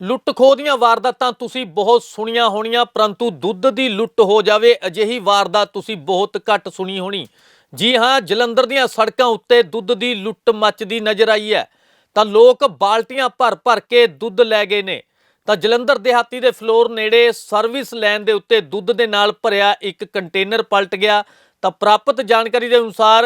ਲੁੱਟ ਖੋਹ ਦੀਆਂ ਵਾਰਦਾਤਾਂ ਤੁਸੀਂ ਬਹੁਤ ਸੁਣੀਆਂ ਹੋਣੀਆਂ, ਪਰੰਤੂ ਦੁੱਧ ਦੀ ਲੁੱਟ ਹੋ ਜਾਵੇ, ਅਜਿਹੀ ਵਾਰਦਾਤ ਤੁਸੀਂ ਬਹੁਤ ਘੱਟ ਸੁਣੀ ਹੋਣੀ। ਜੀ ਹਾਂ, ਜਲੰਧਰ ਦੀਆਂ ਸੜਕਾਂ ਉੱਤੇ ਦੁੱਧ ਦੀ ਲੁੱਟ ਮੱਚਦੀ ਨਜ਼ਰ ਆਈ ਹੈ। ਤਾਂ ਲੋਕ ਬਾਲਟੀਆਂ ਭਰ ਭਰ ਕੇ ਦੁੱਧ ਲੈ ਗਏ ਨੇ। ਤਾਂ ਜਲੰਧਰ ਦਿਹਾਤੀ ਦੇ ਫਲੋਰ ਨੇੜੇ ਸਰਵਿਸ ਲੈਣ ਦੇ ਉੱਤੇ ਦੁੱਧ ਦੇ ਨਾਲ ਭਰਿਆ ਇੱਕ ਕੰਟੇਨਰ ਪਲਟ ਗਿਆ। ਤਾਂ ਪ੍ਰਾਪਤ ਜਾਣਕਾਰੀ ਦੇ ਅਨੁਸਾਰ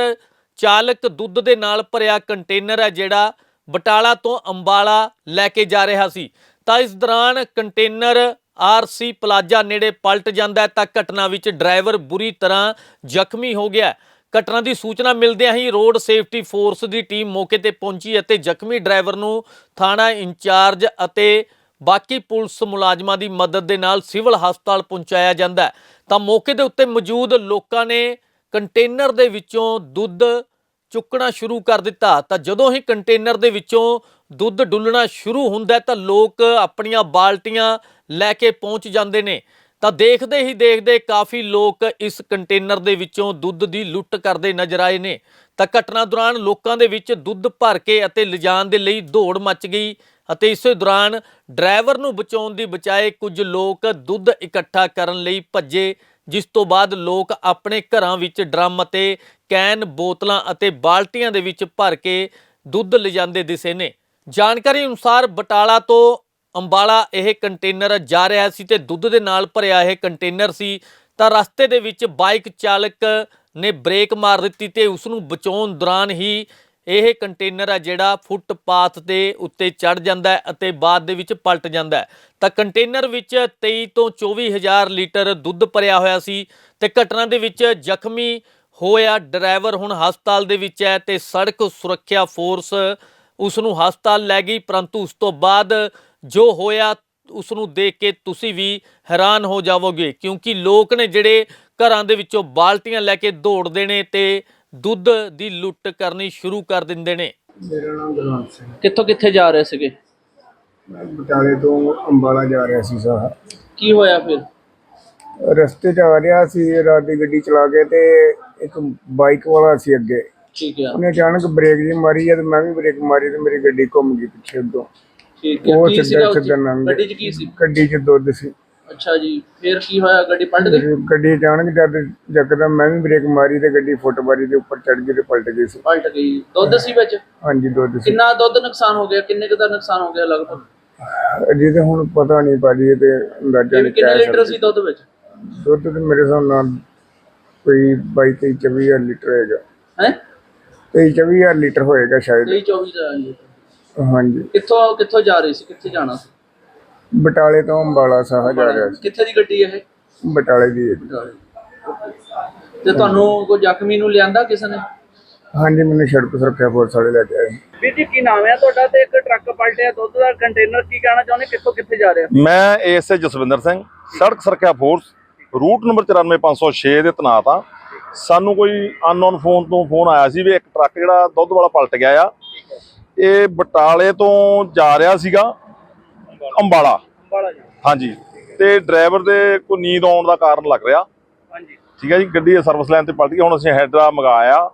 ਚਾਲਕ ਦੁੱਧ ਦੇ ਨਾਲ ਭਰਿਆ ਕੰਟੇਨਰ ਹੈ, ਜਿਹੜਾ ਬਟਾਲਾ ਤੋਂ ਅੰਬਾਲਾ ਲੈ ਕੇ ਜਾ ਰਿਹਾ ਸੀ। ਤਾਂ ਇਸ ਦੌਰਾਨ ਕੰਟੇਨਰ ਆਰਸੀ ਪਲਾਜ਼ਾ ਨੇੜੇ ਪਲਟ ਜਾਂਦਾ ਤਾਂ ਘਟਨਾ ਵਿੱਚ ਡਰਾਈਵਰ ਬੁਰੀ ਤਰ੍ਹਾਂ ਜ਼ਖਮੀ ਹੋ ਗਿਆ ਘਟਨਾ ਦੀ ਸੂਚਨਾ ਮਿਲਦਿਆਂ ਹੀ ਰੋਡ ਸੇਫਟੀ ਫੋਰਸ ਦੀ ਟੀਮ ਮੌਕੇ ਤੇ ਪਹੁੰਚੀ ਅਤੇ ਜ਼ਖਮੀ ਡਰਾਈਵਰ ਨੂੰ ਥਾਣਾ ਇੰਚਾਰਜ ਅਤੇ ਬਾਕੀ ਪੁਲਿਸ ਮੁਲਾਜ਼ਮਾਂ ਦੀ ਮਦਦ ਦੇ ਨਾਲ ਸਿਵਲ ਹਸਪਤਾਲ ਪਹੁੰਚਾਇਆ ਜਾਂਦਾ ਤਾਂ ਮੌਕੇ ਦੇ ਉੱਤੇ ਮੌਜੂਦ ਲੋਕਾਂ ਨੇ ਕੰਟੇਨਰ ਦੇ ਵਿੱਚੋਂ ਦੁੱਧ ਚੁੱਕਣਾ ਸ਼ੁਰੂ ਕਰ ਦਿੱਤਾ, ਤਾਂ ਜਦੋਂ ਹੀ ਕੰਟੇਨਰ ਦੇ ਵਿੱਚੋਂ ਦੁੱਧ ਡੁੱਲਣਾ ਸ਼ੁਰੂ ਹੁੰਦਾ ਤਾਂ ਲੋਕ ਆਪਣੀਆਂ ਬਾਲਟੀਆਂ ਲੈ ਕੇ ਪਹੁੰਚ ਜਾਂਦੇ ਨੇ। ਤਾਂ ਦੇਖਦੇ ਹੀ ਦੇਖਦੇ ਕਾਫੀ ਲੋਕ ਇਸ ਕੰਟੇਨਰ ਦੇ ਵਿੱਚੋਂ ਦੁੱਧ ਦੀ ਲੁੱਟ ਕਰਦੇ ਨਜ਼ਰ ਆਏ ਨੇ। ਤਾਂ ਘਟਨਾ ਦੌਰਾਨ ਲੋਕਾਂ ਦੇ ਵਿੱਚ ਦੁੱਧ ਭਰ ਕੇ ਅਤੇ ਲਿਜਾਣ ਦੇ ਲਈ ਦੌੜ ਮਚ ਗਈ ਅਤੇ ਇਸੇ ਦੌਰਾਨ ਡਰਾਈਵਰ ਨੂੰ ਬਚਾਉਣ ਦੀ ਬਜਾਏ ਕੁਝ ਲੋਕ ਦੁੱਧ ਇਕੱਠਾ ਕਰਨ ਲਈ ਭੱਜੇ, ਜਿਸ ਤੋਂ ਬਾਅਦ ਲੋਕ ਆਪਣੇ ਘਰਾਂ ਵਿੱਚ ਡਰਮ ਅਤੇ ਕੈਨ ਬੋਤਲਾਂ ਅਤੇ ਬਾਲਟੀਆਂ ਦੇ ਵਿੱਚ ਭਰ ਕੇ ਦੁੱਧ ਲਿਜਾਂਦੇ ਦਿਸੇ ਨੇ। ਜਾਣਕਾਰੀ ਅਨੁਸਾਰ ਬਟਾਲਾ ਤੋਂ ਅੰਬਾਲਾ ਇਹ ਕੰਟੇਨਰ ਜਾ ਰਿਹਾ ਸੀ ਤੇ ਦੁੱਧ ਦੇ ਨਾਲ ਭਰਿਆ ਇਹ ਕੰਟੇਨਰ ਸੀ। ਤਾਂ ਰਸਤੇ ਦੇ ਵਿੱਚ ਬਾਈਕ ਚਾਲਕ ਨੇ ਬ੍ਰੇਕ ਮਾਰ ਦਿੱਤੀ ਤੇ ਉਸ ਨੂੰ ਬਚਾਉਣ ਦੌਰਾਨ ਹੀ ਇਹ ਕੰਟੇਨਰ ਆ ਜਿਹੜਾ ਫੁੱਟਪਾਥ ਦੇ ਉੱਤੇ ਚੜ ਜਾਂਦਾ ਅਤੇ ਬਾਅਦ ਦੇ ਵਿੱਚ ਪਲਟ ਜਾਂਦਾ ਤਾਂ ਕੰਟੇਨਰ ਵਿੱਚ 23 ਤੋਂ 24 ਹਜ਼ਾਰ ਲੀਟਰ ਦੁੱਧ ਭਰਿਆ ਹੋਇਆ ਸੀ ਤੇ ਘਟਨਾ ਦੇ ਵਿੱਚ ਜ਼ਖਮੀ ਹੋਇਆ ਡਰਾਈਵਰ ਹੁਣ ਹਸਪਤਾਲ ਦੇ ਵਿੱਚ ਹੈ ਤੇ ਸੜਕ ਸੁਰੱਖਿਆ ਫੋਰਸ ਉਸ ਨੂੰ ਹਸਪਤਾਲ ਲੈ ਗਈ ਪਰੰਤੂ ਉਸ ਤੋਂ ਬਾਅਦ ਜੋ ਹੋਇਆ ਉਸ ਨੂੰ ਦੇਖ ਕੇ ਤੁਸੀਂ ਵੀ ਹੈਰਾਨ ਹੋ ਜਾਵੋਗੇ ਕਿਉਂਕਿ ਲੋਕ ਨੇ ਜਿਹੜੇ ਘਰਾਂ ਦੇ ਵਿੱਚੋਂ ਬਾਲਟੀਆਂ ਲੈ ਕੇ ਦੌੜਦੇ ਨੇ ਤੇ ਦੁੱਧ ਦੀ ਲੁੱਟ ਕਰਨੀ ਸ਼ੁਰੂ ਕਰ ਦਿੰਦੇ ਨੇ। ਮੇਰਾ ਨਾਮ ਗੁਰਵੰਤ ਸਿੰਘ ਕਿੱਥੋਂ ਕਿੱਥੇ ਜਾ ਰਹੇ ਸੀਗੇ? ਮੈਂ ਬਟਾਲੇ ਤੋਂ ਅੰਬਾਲਾ ਜਾ ਰਿਹਾ ਸੀ ਸਾਹ ਕੀ ਹੋਇਆ ਫਿਰ? ਰਸਤੇ 'ਚ ਆ ਰਿਹਾ ਸੀ ਰਾਤ ਦੀ ਗੱਡੀ ਚਲਾ ਕੇ ਤੇ ਇੱਕ ਬਾਈਕ ਵਾਲਾ ਸੀ ਅੱਗੇ। ਠੀਕ ਆ। ਉਹਨੇ ਅਚਾਨਕ ਬ੍ਰੇਕ ਜੀ ਮਾਰੀ ਜਦ ਮੈਂ ਵੀ ਬ੍ਰੇਕ ਮਾਰੀ ਤੇ ਮੇਰੀ ਗੱਡੀ ਘੁੰਮ ਗਈ ਪਿੱਛੇ ਤੋਂ ਠੀਕ ਆ। ਉਹ ਕੀ ਸਿੱਧਾ ਸੀਗਾ ਉਹ 'ਚ? ਸਿੱਧਾ ਲੰਘ ਗੱਡੀ 'ਚ ਕੀ ਸੀ? ਗੱਡੀ 'ਚ ਦੁੱਧ ਸੀ। ਅੱਛਾ ਜੀ ਫਿਰ ਕੀ ਹੋਇਆ? ਗੱਡੀ ਪਲਟ ਗਈ? ਗੱਡੀ ਅਚਾਨਕ ਜਦ ਜਕਦਮ ਮੈਂ ਵੀ ਬ੍ਰੇਕ ਮਾਰੀ ਤੇ ਗੱਡੀ ਫੁੱਟਬਾਰੀ ਦੇ ਉੱਪਰ ਚੜ ਗਈ ਤੇ ਪਲਟ ਗਈ ਸੀ। ਪਲਟ ਗਈ। ਦੁੱਧ ਸੀ ਵਿੱਚ? ਹਾਂਜੀ ਦੁੱਧ ਸੀ। ਕਿੰਨਾ ਦੁੱਧ ਨੁਕਸਾਨ ਹੋ ਗਿਆ? ਕਿੰਨੇ ਕੁ ਦਾ ਨੁਕਸਾਨ ਹੋ ਗਿਆ ਲਗਭਗ? ਅਜੇ ਤੇ ਹੁਣ ਪਤਾ ਨਹੀਂ ਇਹ ਤੇ ਅੰਦਾਜ਼ਾ ਨਹੀਂ ਕਿੰਨੇ ਕਹਿ ਲੀਟਰ ਸਕਦੇ। ਸੀ ਦੁੱਧ ਵਿੱਚ? ਦੁੱਧ ਤੇ ਮੇਰੇ ਹਿਸਾਬ ਨਾਲ ਕੋਈ 22 23 24 ਹਜ਼ਾਰ ਲੀਟਰ ਹੋਏਗਾ। ਹੈ? 23 24 ਹਜ਼ਾਰ ਲੀਟਰ ਹੋਏਗਾ ਸ਼ਾਇਦ। 23 24 ਦਾ ਲੀਟਰ। ਹਾਂਜੀ। ਕਿੱਥੋਂ ਕਿੱਥੋਂ ਜਾ ਰਹੀ ਸੀ? ਕਿੱਥੇ ਜਾਣਾ ਸੀ? ਬਟਾਲੇ ਤੋਂ ਅੰਬਾਲਾ ਸਾਹ ਜਾ ਰਿਹਾ ਸੀ। ਕਿੱਥੇ ਦੀ ਗੱਡੀ ਇਹ? ਬਟਾਲੇ ਦੀ ਹੈ। ਤੇ ਤੁਹਾਨੂੰ ਕੋਈ ਜ਼ਖਮੀ ਨੂੰ ਲਿਆਂਦਾ ਕਿਸ ਨੇ? ਹਾਂਜੀ ਮੈਨੂੰ ਸੜਕ ਸੁਰੱਖਿਆ ਫੋਰਸ ਵਾਲੇ ਲੈ ਕੇ ਆਏ। ਵੀਰ ਜੀ ਕੀ ਨਾਮ ਹੈ ਤੁਹਾਡਾ ਤੇ ਇੱਕ ਟਰੱਕ ਪਲਟਿਆ ਦੁੱਧ ਦਾ ਕੰਟੇਨਰ ਕੀ ਕਹਿਣਾ ਚਾਹੁੰਦੇ? ਕਿੱਥੋਂ ਕਿੱਥੇ ਜਾ ਰਿਹਾ? ਮੈਂ ਏਐਸਏ ਜਸਵਿੰਦਰ ਸਿੰਘ ਸੜਕ ਸੁਰੱਖਿਆ ਫੋਰਸ ਰੂਟ ਨੰਬਰ 94506 ਦੇ ਤੈਨਾਤ ਆ। ਸਾਨੂੰ ਕੋਈ ਅਨਨੋਨ ਫੋਨ ਤੋਂ ਫੋਨ ਆਇਆ ਸੀ ਵੀ ਇੱਕ ਟਰੱਕ ਜਿਹੜਾ ਦੁੱਧ ਵਾਲਾ ਪਲਟ ਗਿਆ ਆ। ਇਹ ਬਟਾਲੇ ਤੋਂ ਜਾ ਰਿਹਾ ਸੀਗਾ ਅੰਬਾਲਾ। ਹਾਂਜੀ। ਤੇ ਡਰਾਈਵਰ ਦੇ ਕੋਈ ਨੀਂਦ ਆਉਣ ਦਾ ਕਾਰਨ ਲੱਗ ਰਿਹਾ। ਹਾਂਜੀ। ਠੀਕ ਹੈ ਜੀ ਗੱਡੀ ਸਰਵਿਸ ਲਾਈਨ ਤੇ ਪਲਟ ਗਈ। ਹੁਣ ਅਸੀਂ ਹੈਡਰਾ ਮੰਗਾਇਆ।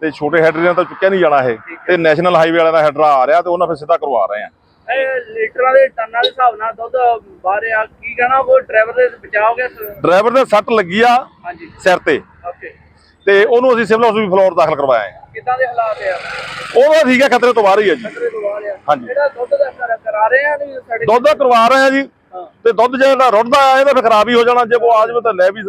ਤੇ ਛੋਟੇ ਹੈਡਰੇ ਨਾਲ ਤਾਂ ਚੁੱਕਿਆ ਨਹੀਂ ਜਾਣਾ ਇਹ। ਤੇ ਨੈਸ਼ਨਲ ਹਾਈਵੇ ਵਾਲਿਆਂ ਦਾ ਹੈਡਰਾ ਆ ਰਿਹਾ ਤੇ ਉਹਨਾਂ ਫਿਰ ਸਿੱਧਾ ਕਰਵਾ ਰਹੇ ਆ। ਇਹ ਲੀਟਰਾਂ ਦੇ ਟਨਾਂ ਦੇ ਹਿਸਾਬ ਨਾਲ ਦੁੱਧ ਬਾਹਰ ਆ। ਕੀ ਕਹਿਣਾ ਉਹ ਡਰਾਈਵਰ ਦੇ ਬਚਾਅ ਹੋ ਗਿਆ ਡਰਾਈਵਰ ਦੇ ਸੱਟ ਲੱਗੀ ਆ ਹਾਂਜੀ। ਸਿਰ ਤੇ। ਓਕੇ। ਤੇ ਉਹਨੂੰ ਅਸੀਂ ਸਿਵਲ ਹਸਪੀਟਲ ਫਲੋਰ ਦਾਖਲ ਕਰਵਾਇਆ ਹੈ। ਕਿੱਦਾਂ ਦੇ ਹਾਲਾਤ ਆ? ਉਹਦਾ ਠੀਕ ਹੈ ਖਤਰੇ ਤੋਂ ਬਾਹਰ ਹੀ ਹੈ ਜੀ। ਖਤਰੇ ਤੋਂ ਬਾਹਰ ਆ। ਹਾਂਜੀ। ਜਿਹੜਾ ਦੁੱਧ ਦਾ ਕਰ- ਕਰਾ ਰਹੇ ਆ ਨਹੀਂ ਸਾਡੇ ਦੁੱਧ ਦਾ ਕਰਵਾ ਰਹੇ ਆ ਜੀ। ਹਾਂ। ਤੇ ਦੁੱਧ ਜਿਹੜਾ ਰੁੜਦਾ ਆ ਇਹਦਾ ਫਿਰ ਖਰਾਬ ਹੀ ਹੋ ਜਾਣਾ। ਜੇ ਕੋ ਆ ਜਾਵੇ ਤਾਂ ਲੈ ਵੀ